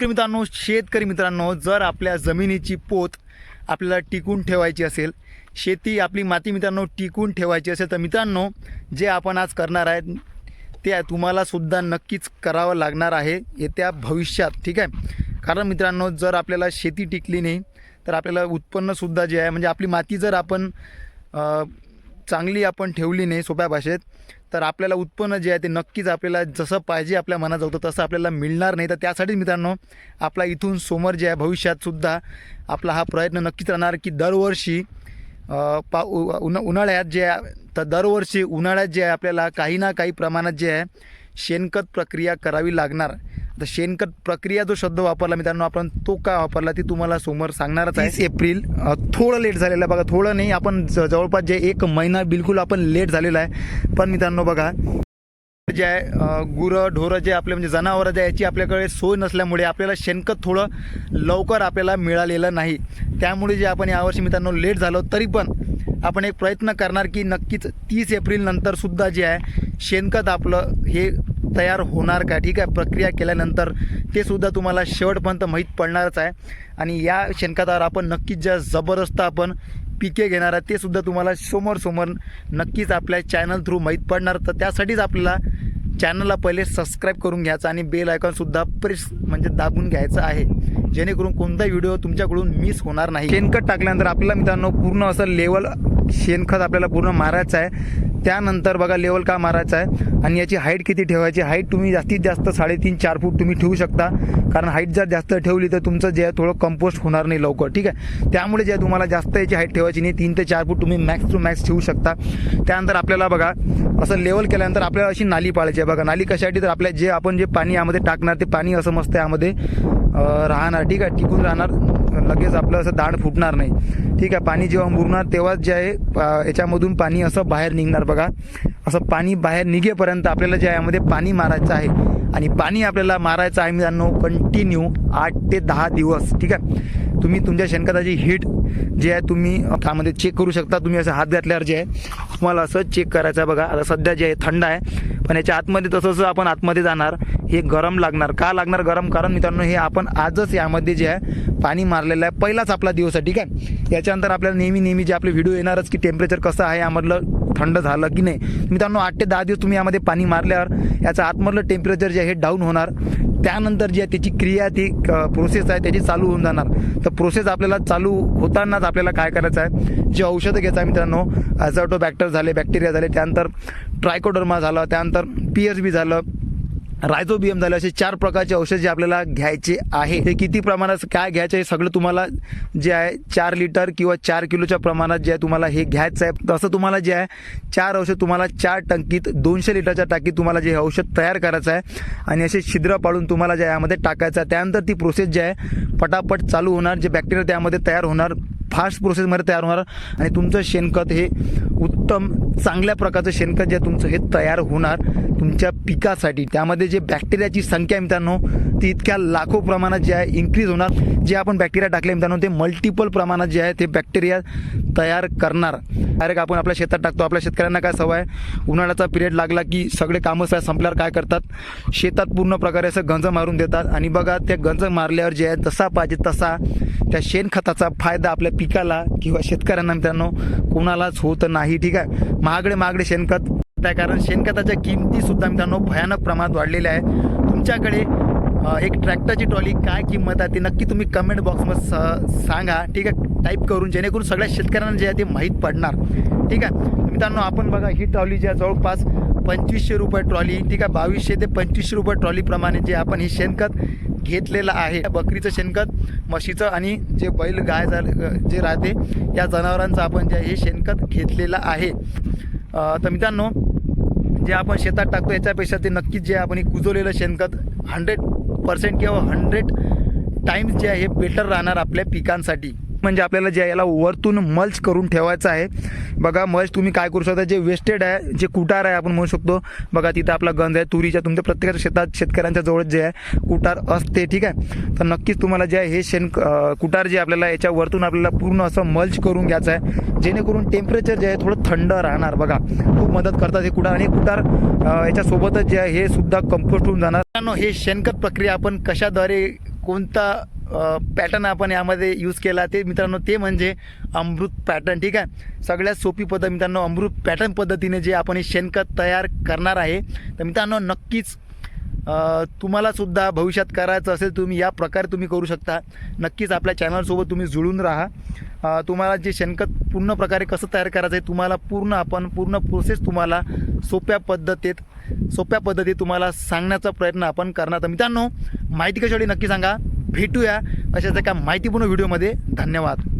शेतकरी मित्रांनो शेतकरी मित्रांनो जर आपल्या जमिनीची पोत आपल्याला टिकून ठेवायची असेल शेती आपली माती मित्रांनो टिकून ठेवायची असेल तर मित्रांनो जे आपण आज करणार आहेत ते तुम्हालासुद्धा नक्कीच करावं लागणार आहे येत्या भविष्यात ठीक आहे? कारण मित्रांनो जर आपल्याला शेती टिकली नाही तर आपल्याला उत्पन्नसुद्धा जे आहे म्हणजे आपली माती जर आपण चांगली आपण ठेवली नाही सोप्या भाषेत तर आपल्याला उत्पन्न जे आहे ते नक्कीच आपल्याला जसं पाहिजे आपल्या मनात होतं तसं आपल्याला मिळणार नाही. तर त्यासाठी मित्रांनो आपला इथून समोर जे आहे भविष्यातसुद्धा आपला हा प्रयत्न नक्कीच राहणार की दरवर्षी पा उन उन्हाळ्यात जे आहे तर दरवर्षी उन्हाळ्यात जे आहे आपल्याला काही ना काही प्रमाणात जे आहे शेणखत प्रक्रिया करावी लागणार. तर शेणखत प्रक्रिया जो शब्द वापरला मित्रांनो आपण तो का वापरला ती तुम्हाला समोर सांगणारच आहे. एप्रिल थोडं लेट झालेलं आहे बघा थोडं नाही आपण ज- जवळपास जे एक महिना बिलकुल आपण लेट झालेला आहे. पण मित्रांनो बघा जे आहे गुरं ढोरं जे आपले म्हणजे जनावरं जे आहे, याची आपल्याकडे सोय नसल्यामुळे आपल्याला शेणखत थोडं लवकर आपल्याला मिळालेलं नाही. त्यामुळे जे आपण यावर्षी मित्रांनो लेट झालो तरी पण आपण एक प्रयत्न करणार की नक्कीच तीस एप्रिल नंतर सुद्धा जे आहे शेणखत आपलं हे तयार होणार का? ठीक आहे प्रक्रिया केल्यानंतर ते सुद्धा तुम्हाला शेवटपर्यंत माहीत पडणारच आहे. आणि या शेणखतावर आपण नक्कीच ज्या जबरदस्त आपण पिके घेणार आहे ते सुद्धा तुम्हाला समोर समोर नक्कीच आपल्या चॅनल थ्रू माहीत पडणार. तर त्यासाठीच आपल्याला चॅनलला पहिले सबस्क्राईब करून घ्यायचं आणि बेल आयकॉनसुद्धा प्रेस म्हणजे दाबून घ्यायचं आहे. जेणेकरून कोणताही व्हिडिओ तुमच्याकडून मिस होणार नाही. शेणखत टाकल्यानंतर आपल्याला मित्रांनो पूर्ण असं लेवल शेणखत आपल्याला पूर्ण मारायचं आहे. त्यानंतर बघा लेवल का मारायचं आहे? आणि याची हाईट किती ठेवायची? हाईट तुम्ही जास्तीत जास्त साडेतीन चार फूट तुम्ही ठेवू शकता. कारण हाईट जर जास्त ठेवली तर तुमचं जे आहे थोडं कंपोस्ट होणार नाही लवकर ठीक आहे? त्यामुळे जे तुम्हाला जास्त याची हाईट ठेवायची नाही. तीन ते चार फूट तुम्ही मॅक्स टू मॅक्स ठेवू शकता. त्यानंतर आपल्याला बघा असं लेवल केल्यानंतर आपल्याला अशी नाली पाळायची आहे. बघा नाली कशासाठी? तर आपल्या जे आपण जे पाणी यामध्ये टाकणार ते पाणी असं मस्त यामध्ये राहणार. ठीक आहे टिकून राहणार. लगेच आपलं असं दाढ फुटणार नाही. ठीक आहे पाणी जेव्हा मुरणार तेव्हाच जे आहे याच्यामधून पाणी असं बाहेर निघणार बघा. असं पाणी बाहेर निघेपर्यंत आपल्याला जे यामध्ये पाणी मारायचं आहे. आणि पाणी आपल्याला मारायचं आहे मित्रांनो कंटिन्यू आठ ते दहा दिवस. ठीक आहे? तुम्ही तुमच्या शेणखताची हीट जे आहे तुम्ही त्यामध्ये चेक करू शकता. तुम्ही असं हात घातल्यावर जे आहे तुम्हाला असं चेक करायचं आहे बघा. आता सध्या जे आहे थंड आहे. पण याच्या आतमध्ये तसं आपण आतमध्ये जाणार हे गरम लागणार. का लागणार गरम? कारण मित्रांनो हे आपण आजच यामध्ये जे आहे पाणी मारलेलं आहे. पहिलाच आपला दिवस आहे ठीक आहे? याच्यानंतर आपल्याला नेहमी नेहमी जे आपले व्हिडिओ येणारच की टेम्परेचर कसं आहे यामधलं थंड झालं की नाही. मित्रांनो आठ ते दहा दिवस तुम्ही यामध्ये पाणी मारल्यावर याचं आतमधलं टेम्परेचर जे आहे हे डाऊन होणार. त्यानंतर जी आहे त्याची क्रिया ती प्रोसेस आहे त्याची चालू होऊन जाणार. तर प्रोसेस आपल्याला चालू होतानाच आपल्याला काय करायचं आहे? जे औषधं घ्यायचं आहे मित्रांनो ॲझॉटो बॅक्टर झाले बॅक्टेरिया झाले त्यानंतर ट्रायकोडर्मा झालं त्यानंतर पी एच बी झालं रायझोबियम झालं असे चार प्रकारचे औषध जे आपल्याला घ्यायचे आहे. हे किती प्रमाणात काय घ्यायचं हे सगळं तुम्हाला जे आहे चार लिटर किंवा चार किलोच्या प्रमाणात जे आहे तुम्हाला हे घ्यायचं आहे. तसं तुम्हाला जे आहे चार औषध तुम्हाला चार टंकीत दोनशे लिटरच्या टाकीत तुम्हाला जे हे औषध तयार करायचं आहे. आणि असे छिद्र पाडून तुम्हाला जे यामध्ये टाकायचं आहे. त्यानंतर ती प्रोसेस जी आहे पटापट चालू होणार जे बॅक्टेरिया त्यामध्ये तयार होणार फास्ट प्रोसेसमध्ये तयार होणार. आणि तुमचं शेणखत हे उत्तम चांगल्या प्रकारचं शेणखत जे तुमचं हे तयार होणार. तुमच्या पिकासाठी. त्यामध्ये जे बॅक्टेरियाची संख्या मित्रांनो ती इतक्या लाखो प्रमाणात जे आहे इन्क्रीज होणार. जे आपण बॅक्टेरिया टाकले मित्रांनो ते मल्टिपल प्रमाणात जे आहे ते बॅक्टेरिया तयार करणार. डायरेक्ट आपण आपल्या शेतात टाकतो. आपल्या शेतकऱ्यांना काय सवय आहे? उन्हाळ्याचा पिरियड लागला की सगळे कामं स- संपल्यावर काय करतात? शेतात पूर्ण प्रकारे असं गंज मारून देतात. आणि बघा त्या गंज मारल्यावर जे आहे जसा पाहिजे तसा त्या शेणखताचा फायदा आपल्या पिकाला किंवा शेतकऱ्यांना मित्रांनो कोणालाच होत नाही. ठीक आहे? महागडे महागडे शेणखत त्या कारण शेणखताच्या किमतीसुद्धा मित्रांनो भयानक प्रमाणात वाढलेल्या आहे तुमच्याकडे एक ट्रॅक्टरची ट्रॉली काय किंमत आहे ती नक्की तुम्ही कमेंट बॉक्समध्ये स- सांगा. ठीक आहे? टाईप करून जेणेकरून सगळ्या शेतकऱ्यांना जे आहे ते माहीत पडणार. ठीक आहे? मित्रांनो आपण बघा ही ट्रॉली जी आहे जवळपास पंचवीसशे रुपये ट्रॉली. ठीक आहे? बावीसशे ते पंचवीसशे रुपये ट्रॉलीप्रमाणे जे आपण हे शेणखत घेतलेलं आहे. बकरीचं शेणखत म्हशीचं आणि जे बैल गाय झालं जे राहते या जनावरांचं आपण जे आहे हे शेणखत घेतलेलं आहे. तर मित्रांनो जे आपण शेतात टाकतो याच्यापेक्षा ते नक्कीच जे आपण कुजवलेलं शेणखत हंड्रेड पर्सेंट किंवा हंड्रेड टाईम्स जे आहे हे बेटर राहणार आपल्या पिकांसाठी. म्हणजे आपल्याला जे याला वरतून मल्च करून ठेवायचं आहे. बघा मल्च तुम्ही काय करू शकता? जे वेस्टेड आहे जे कुटार आहे आपण म्हणू शकतो. बघा तिथं आपला गंध आहे तुरीच्या तुमच्या प्रत्येकाच्या शेतात शेतकऱ्यांच्या जवळ जे आहे कुटार असते ठीक आहे? तर नक्कीच तुम्हाला जे आहे हे शेण कुटार जे आपल्याला याच्या वरतून आपल्याला पूर्ण असं मल्च करून घ्यायचं आहे. जेणेकरून टेम्परेचर जे आहे थोडं थंड राहणार बघा. खूप मदत करतात हे कुटार. आणि कुटार याच्यासोबतच जे आहे हे सुद्धा कंपोस्ट होऊन जाणार. हे शेणखत प्रक्रिया आपण कशाद्वारे कोणता पॅटर्न आपण यामध्ये यूज केला. ते मित्रांनो ते म्हणजे अमृत पॅटर्न ठीक आहे? सगळ्यात सोपी पद्धत मित्रांनो अमृत पॅटर्न पद्धतीने जे आपण हे शेणखत तयार करणार आहे तर मित्रांनो नक्कीच तुम्हालासुद्धा भविष्यात करायचं असेल तुम्ही या प्रकारे तुम्ही करू शकता. नक्कीच आपल्या चॅनलसोबत तुम्ही जुळून राहा. तुम्हाला जे शेणखत पूर्ण प्रकारे कसं तयार करायचं आहे तुम्हाला पूर्ण आपण पूर्ण प्रोसेस तुम्हाला सोप्या पद्धतीत सोप्या पद्धतीत तुम्हाला सांगण्याचा प्रयत्न आपण करणार. तर मित्रांनो माहिती कशासाठी नक्की सांगा. भेटूया अशाच एका माहितीपूर्ण व्हिडिओमध्ये. धन्यवाद.